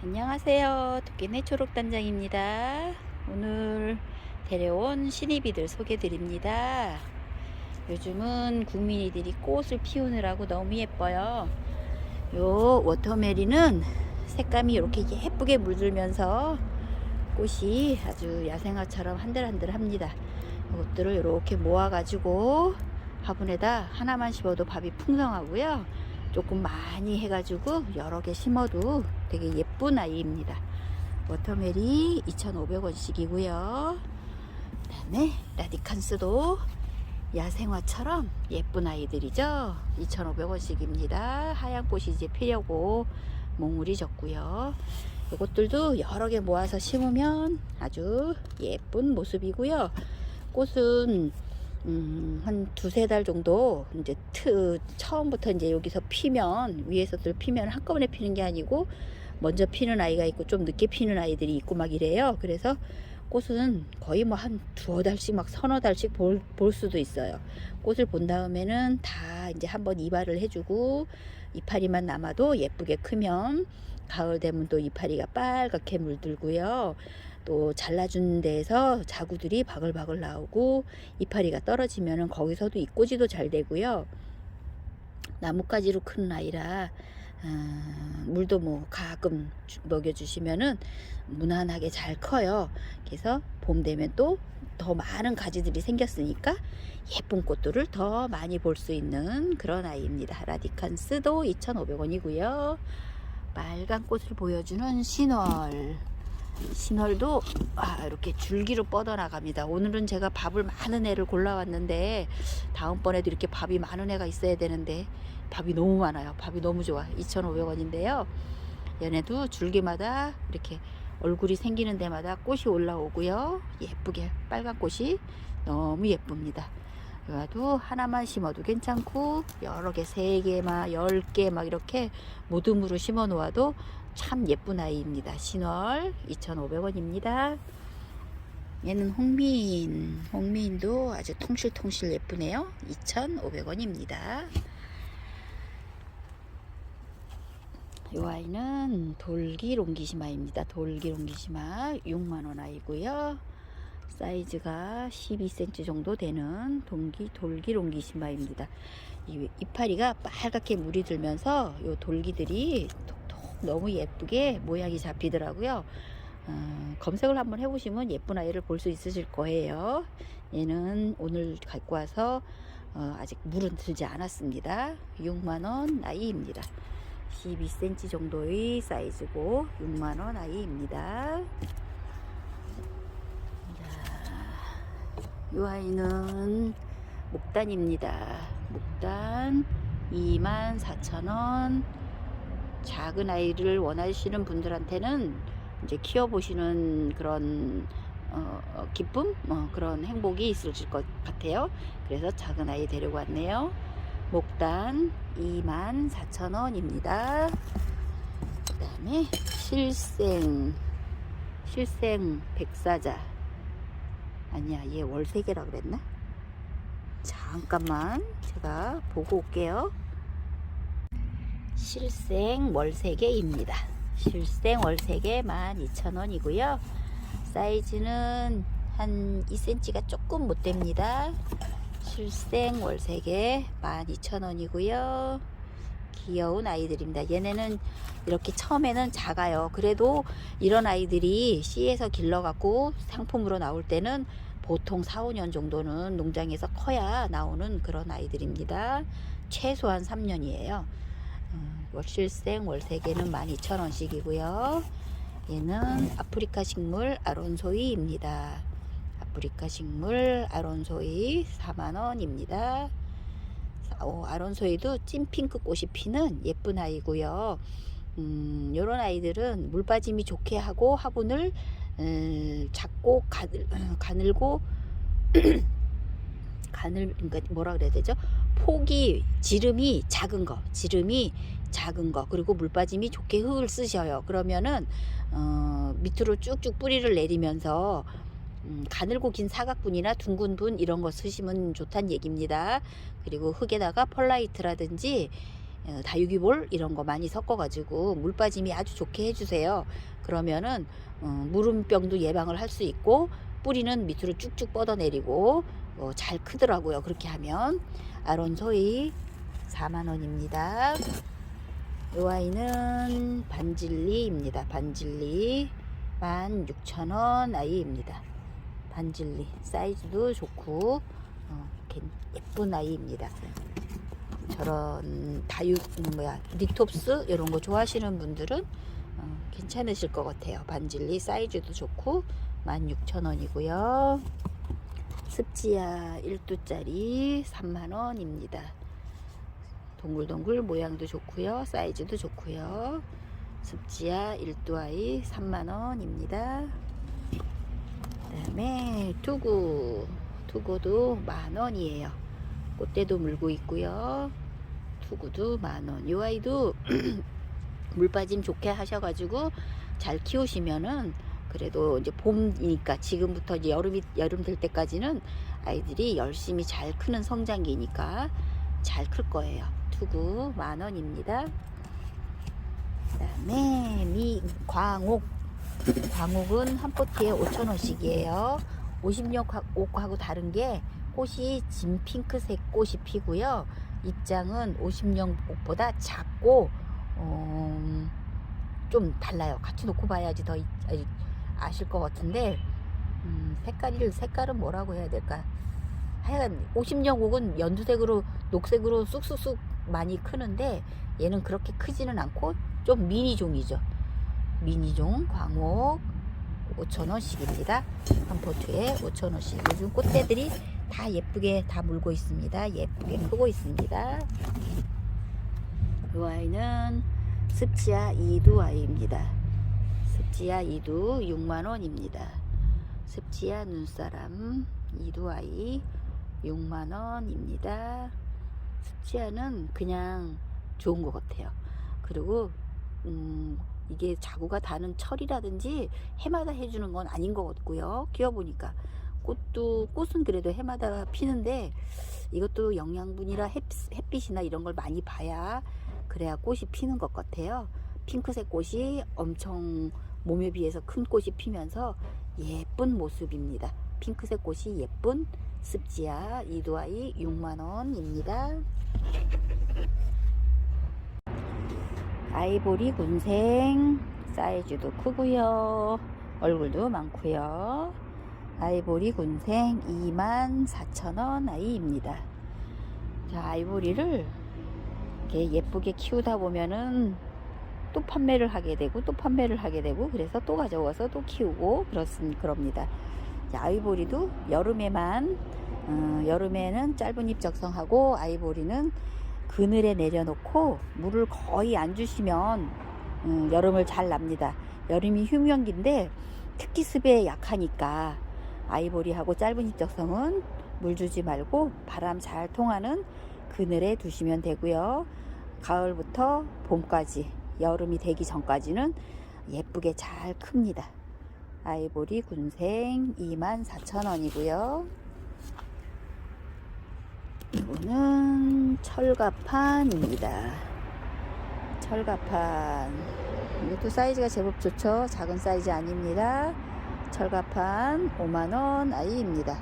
안녕하세요. 토끼네 초록단장입니다. 오늘 데려온 신입이들 소개드립니다. 요즘은 국민이들이 꽃을 피우느라고 너무 예뻐요. 요 워터메리는 색감이 이렇게 예쁘게 물들면서 꽃이 아주 야생화처럼 한들한들 합니다. 이것들을 이렇게 모아가지고 화분에다 하나만 심어도 밥이 풍성하고요. 조금 많이 해가지고 여러 개 심어도 되게 예쁜 아이입니다. 워터멜이 2,500원씩이고요. 그 다음에 라디칸스도 야생화처럼 예쁜 아이들이죠. 2,500원씩입니다. 하얀 꽃이 이제 피려고 몽울이 졌고요. 이것들도 여러 개 모아서 심으면 아주 예쁜 모습이고요. 꽃은 음, 한 두세 달 정도 이제 트 처음부터 이제 여기서 피면 위에서들 피면 한꺼번에 피는 게 아니고 먼저 피는 아이가 있고 좀 늦게 피는 아이들이 있고 막 이래요. 그래서 꽃은 거의 뭐 한 두어 달씩 막 서너 달씩 볼, 볼 수도 있어요. 꽃을 본 다음에는 다 이제 한번 이발을 해주고 이파리만 남아도 예쁘게 크면 가을 되면 또 이파리가 빨갛게 물들고요. 또 잘라준 데에서 자구들이 바글바글 나오고 이파리가 떨어지면은 거기서도 잎꽂이도 잘 되고요. 나뭇가지로 큰 아이라 아, 물도 뭐 가끔 주- 먹여주시면은 무난하게 잘 커요. 그래서 봄 되면 또 더 많은 가지들이 생겼으니까 예쁜 꽃들을 더 많이 볼 수 있는 그런 아이입니다. 라디칸스도 2,500원이고요. 빨간 꽃을 보여주는 신월. 신월도 아, 이렇게 줄기로 뻗어나갑니다. 오늘은 제가 밥을 많은 애를 골라왔는데 다음번에도 이렇게 밥이 많은 애가 있어야 되는데 밥이 너무 많아요. 밥이 너무 좋아. 2,500원인데요. 얘네도 줄기마다 이렇게 얼굴이 생기는 데마다 꽃이 올라오고요. 예쁘게 빨간 꽃이 너무 예쁩니다. 이거도 하나만 심어도 괜찮고 여러 개, 세 개, 막 열 개 막 이렇게 모둠으로 심어 놓아도 참 예쁜 아이입니다. 신월 2,500원입니다. 얘는 홍미인. 홍미인도 아주 통실통실 예쁘네요. 2,500원입니다. 이 아이는 돌기 롱기시마입니다. 돌기 롱기시마 6만원 아이고요. 사이즈가 12cm 정도 되는 동기 돌기 롱기시마입니다. 이 이파리가 빨갛게 물이 들면서 이 돌기들이 너무 예쁘게 모양이 잡히더라고요. 어, 검색을 한번 해보시면 예쁜 아이를 볼 수 있으실 거예요. 얘는 오늘 갖고 와서 어, 아직 물은 들지 않았습니다. 6만원 아이입니다. 12cm 정도의 사이즈고 6만원 아이입니다. 이 아이는 목단입니다. 목단 24,000원. 작은 아이를 원하시는 분들한테는 이제 키워보시는 그런 어, 어, 기쁨? 어, 그런 행복이 있을 것 같아요. 그래서 작은 아이 데리고 왔네요. 목단 24,000원입니다. 그 다음에 실생, 실생 백사자. 아니야, 얘 월세계라 그랬나? 잠깐만, 제가 보고 올게요. 실생 월세계입니다. 실생 월세계 12,000원이고요. 사이즈는 한 2cm가 조금 못 됩니다. 실생 월세계 12,000원이고요. 귀여운 아이들입니다. 얘네는 이렇게 처음에는 작아요. 그래도 이런 아이들이 씨에서 길러갖고 상품으로 나올 때는 보통 4, 5년 정도는 농장에서 커야 나오는 그런 아이들입니다. 최소한 3년이에요. 월실생 월세계는 12,000원씩이고요. 얘는 아프리카 식물 아론소이입니다. 아프리카 식물 아론소이 4만원입니다. 오, 아론소이도 찐핑크 꽃이 피는 예쁜 아이고요. 음, 요런 아이들은 물 빠짐이 좋게 하고 화분을 음, 작고 가늘, 가늘고 가늘 그러니까 뭐라 그래야 되죠? 폭이 지름이 작은 거, 지름이 작은 거 그리고 물 빠짐이 좋게 흙을 쓰셔요. 그러면은 어, 밑으로 쭉쭉 뿌리를 내리면서 음, 가늘고 긴 사각분이나 둥근 분 이런 거 쓰시면 좋다는 얘기입니다. 그리고 흙에다가 펄라이트라든지 어, 다육이볼 이런 거 많이 섞어가지고 물 빠짐이 아주 좋게 해주세요. 그러면은 어, 무름병도 예방을 할 수 있고 뿌리는 밑으로 쭉쭉 뻗어내리고 어, 잘 크더라고요. 그렇게 하면 아론소이 4만 원입니다. 이 아이는 반질리입니다. 반질리 16,000원 아이입니다. 반질리 사이즈도 좋고 어, 괜- 예쁜 아이입니다. 저런 다육 음, 뭐야 리톱스 이런 거 좋아하시는 분들은 어, 괜찮으실 것 같아요. 반질리 사이즈도 좋고 16,000원이고요. 습지야 1두짜리 3만원입니다. 동글동글 모양도 좋고요. 사이즈도 좋고요. 습지야 1두아이 3만원입니다. 그 다음에 투구 투구도 만원이에요. 꽃대도 물고 있고요. 투구도 만원. 이 아이도 물 빠짐 좋게 하셔가지고 잘 키우시면은 그래도 이제 봄이니까 지금부터 이제 여름이 여름 될 때까지는 아이들이 열심히 잘 크는 성장기니까 잘 클 거예요. 투구 만 원입니다. 그 다음에 미 광옥 광옥은 한 포트에 5천 원씩이에요. 50년 옥하고 다른 게 꽃이 진 핑크색 꽃이 피고요. 입장은 50년 옥보다 작고 음, 좀 달라요. 같이 놓고 봐야지 더 이- 아- 아실 것 같은데 음, 색깔이 색깔은 뭐라고 해야 될까? 하여간 50년 옥은 연두색으로 녹색으로 쑥쑥쑥 많이 크는데 얘는 그렇게 크지는 않고 좀 미니종이죠. 미니종 광옥 5,000원씩입니다. 한 포트에 5,000원씩. 요즘 꽃대들이 다 예쁘게 다 물고 있습니다. 예쁘게 크고 있습니다. 이 아이는 습지아 이두 아이입니다. 습지아 이두 6만원입니다. 습지아 눈사람 이두 아이 6만원입니다. 습지아는 그냥 좋은 것 같아요. 그리고 음, 이게 자구가 다는 철이라든지 해마다 해주는 건 아닌 것 같고요. 키워보니까 꽃도 꽃은 그래도 해마다 피는데 이것도 영양분이라 햇, 햇빛이나 이런 걸 많이 봐야 그래야 꽃이 피는 것 같아요. 핑크색 꽃이 엄청 몸에 비해서 큰 꽃이 피면서 예쁜 모습입니다. 핑크색 꽃이 예쁜 습지아 이두아이 6만원입니다. 아이보리 군생 사이즈도 크고요. 얼굴도 많고요. 아이보리 군생 24,000원 아이입니다. 자 아이보리를 이렇게 예쁘게 키우다 보면은 또 판매를 하게 되고 또 판매를 하게 되고 그래서 또 가져와서 또 키우고 그렇습 그럽니다. 자, 아이보리도 여름에만 어, 여름에는 짧은 잎 적성하고 아이보리는 그늘에 내려놓고 물을 거의 안 주시면 음, 여름을 잘 납니다. 여름이 휴명기인데 특히 습에 약하니까 아이보리하고 짧은 잎 적성은 물 주지 말고 바람 잘 통하는 그늘에 두시면 되고요. 가을부터 봄까지 여름이 되기 전까지는 예쁘게 잘 큽니다. 아이보리 군생 24,000원이고요. 이거는 철가판입니다. 철가판. 이것도 사이즈가 제법 좋죠. 작은 사이즈 아닙니다. 철가판 5만원 아이입니다.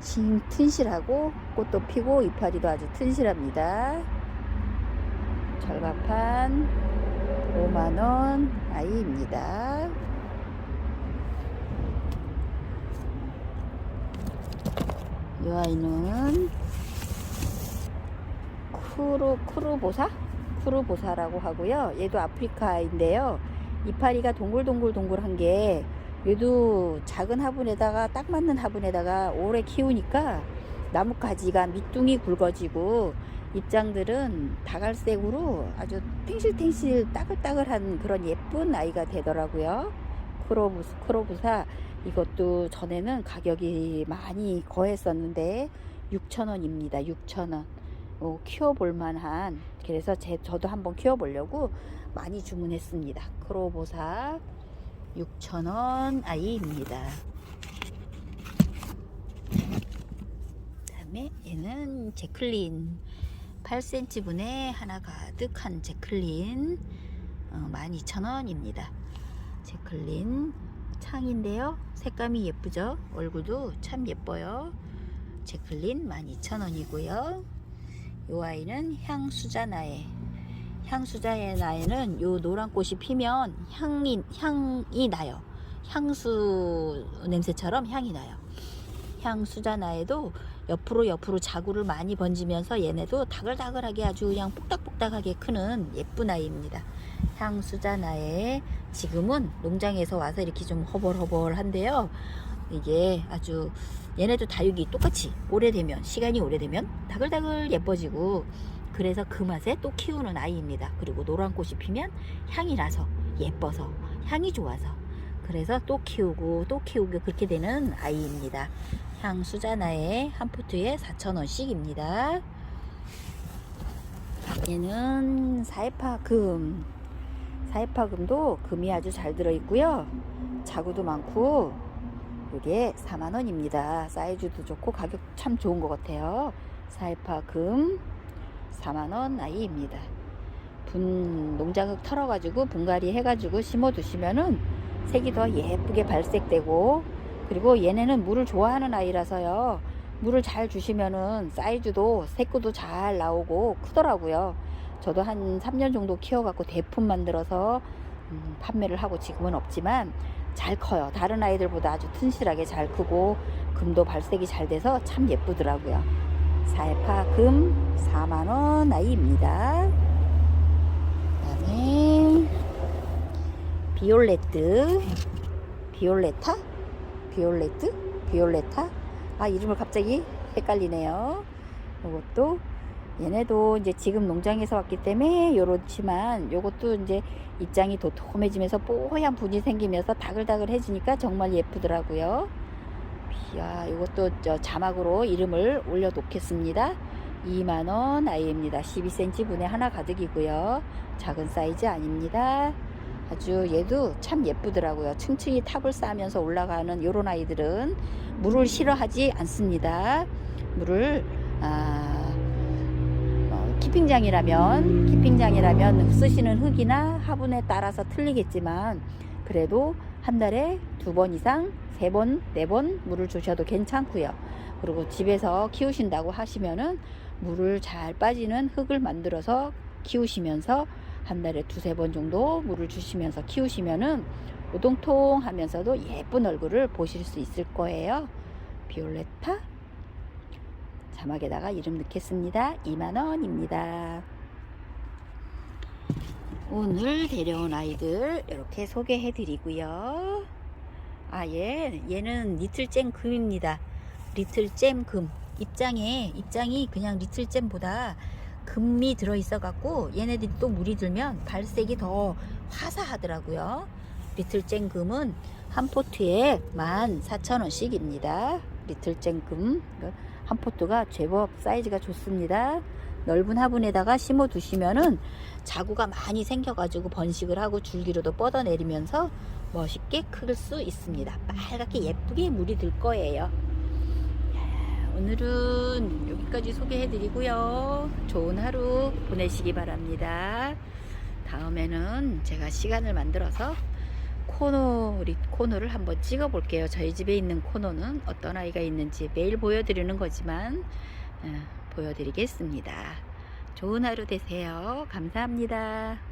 싱 튼실하고 꽃도 피고 이파리도 아주 튼실합니다. 철가판 5만원 아이입니다. 이 아이는 크루 크루보사 크루보사라고 하고요. 얘도 아프리카인데요. 이파리가 동글동글동글한 게 얘도 작은 화분에다가 딱 맞는 화분에다가 오래 키우니까 나무 가지가 밑둥이 굵어지고 입장들은 다갈색으로 아주 탱실탱실 따글따글한 그런 예쁜 아이가 되더라고요. 크로부스 크로부사 이것도 전에는 가격이 많이 거했었는데 6,000원입니다. 6,000원. 어, 키워볼 만한 그래서 제, 저도 한번 키워보려고 많이 주문했습니다. 크로보사 6,000원 아이입니다. 그다음에 얘는 제클린 8cm 분에 하나 가득한 제클린 어, 12,000원입니다. 제클린 창인데요. 색감이 예쁘죠? 얼굴도 참 예뻐요. 제클린 12,000원이고요. 이 아이는 향수자 나에 향수자나에는 요 노란 꽃이 피면 향이 향이 나요. 향수 냄새처럼 향이 나요. 향수자 나에도 옆으로 옆으로 자구를 많이 번지면서 얘네도 다글다글하게 아주 그냥 뽁닥뽁닥하게 크는 예쁜 아이입니다. 향수자 나에 지금은 농장에서 와서 이렇게 좀 허벌허벌한데요. 이게 아주 얘네도 다육이 똑같이 오래되면 시간이 오래되면 다글다글 예뻐지고 그래서 그 맛에 또 키우는 아이입니다. 그리고 노란 꽃이 피면 향이 나서 예뻐서 향이 좋아서 그래서 또 키우고 또 키우고 그렇게 되는 아이입니다. 향수자나에 한 포트에 4,000원씩입니다. 얘는 사이파금. 사이파금도 금이 아주 잘 들어있고요. 자구도 많고 이게 4만원입니다. 사이즈도 좋고 가격 참 좋은 것 같아요. 사이파금 4만원 아이입니다. 분 농장흙 털어가지고 분갈이 해가지고 심어두시면은 색이 더 예쁘게 발색되고 그리고 얘네는 물을 좋아하는 아이라서요. 물을 잘 주시면은 사이즈도 색구도 잘 나오고 크더라고요. 저도 한 3년 정도 키워갖고 대품 만들어서 음, 판매를 하고 지금은 없지만 잘 커요. 다른 아이들보다 아주 튼실하게 잘 크고 금도 발색이 잘 돼서 참 예쁘더라고요. 살파 금 4만원 아이입니다. 그 다음에 비올레트 비올레타 비올레트 비올레타 아 이름을 갑자기 헷갈리네요. 이것도 얘네도 이제 지금 농장에서 왔기 때문에 요렇지만 요것도 이제 입장이 도톰해지면서 뽀얀 분이 생기면서 다글다글해지니까 정말 예쁘더라고요. 야, 이것도 저 자막으로 이름을 올려 놓겠습니다. 2만원 아이입니다. 12cm 분에 하나 가득이고요. 작은 사이즈 아닙니다. 아주 얘도 참 예쁘더라고요. 층층이 탑을 쌓으면서 올라가는 요런 아이들은 물을 싫어하지 않습니다. 물을 아, 어, 키핑장이라면 키핑장이라면 쓰시는 흙이나 화분에 따라서 틀리겠지만 그래도 한 달에 두 번 이상 세 번, 네 번 물을 주셔도 괜찮고요. 그리고 집에서 키우신다고 하시면은 물을 잘 빠지는 흙을 만들어서 키우시면서 한 달에 두세 번 정도 물을 주시면서 키우시면은 오동통 하면서도 예쁜 얼굴을 보실 수 있을 거예요. 비올레타 자막에다가 이름 넣겠습니다. 2만원입니다. 오늘 데려온 아이들 이렇게 소개해 드리고요. 아, 얘, 얘는 리틀잼 금입니다. 리틀잼 금. 입장에, 입장이 그냥 리틀잼보다 금이 들어있어 갖고 얘네들이 또 물이 들면 발색이 더 화사하더라고요. 리틀잼 금은 한 포트에 14,000원씩입니다. 리틀잼 금. 한 포트가 제법 사이즈가 좋습니다. 넓은 화분에다가 심어 두시면은 자구가 많이 생겨가지고 번식을 하고 줄기로도 뻗어내리면서 멋있게 클 수 있습니다. 빨갛게 예쁘게 물이 들 거예요. 야, 오늘은 여기까지 소개해드리고요. 좋은 하루 보내시기 바랍니다. 다음에는 제가 시간을 만들어서 코너, 코너를 한번 찍어 볼게요. 저희 집에 있는 코너는 어떤 아이가 있는지 매일 보여드리는 거지만, 어, 보여드리겠습니다. 좋은 하루 되세요. 감사합니다.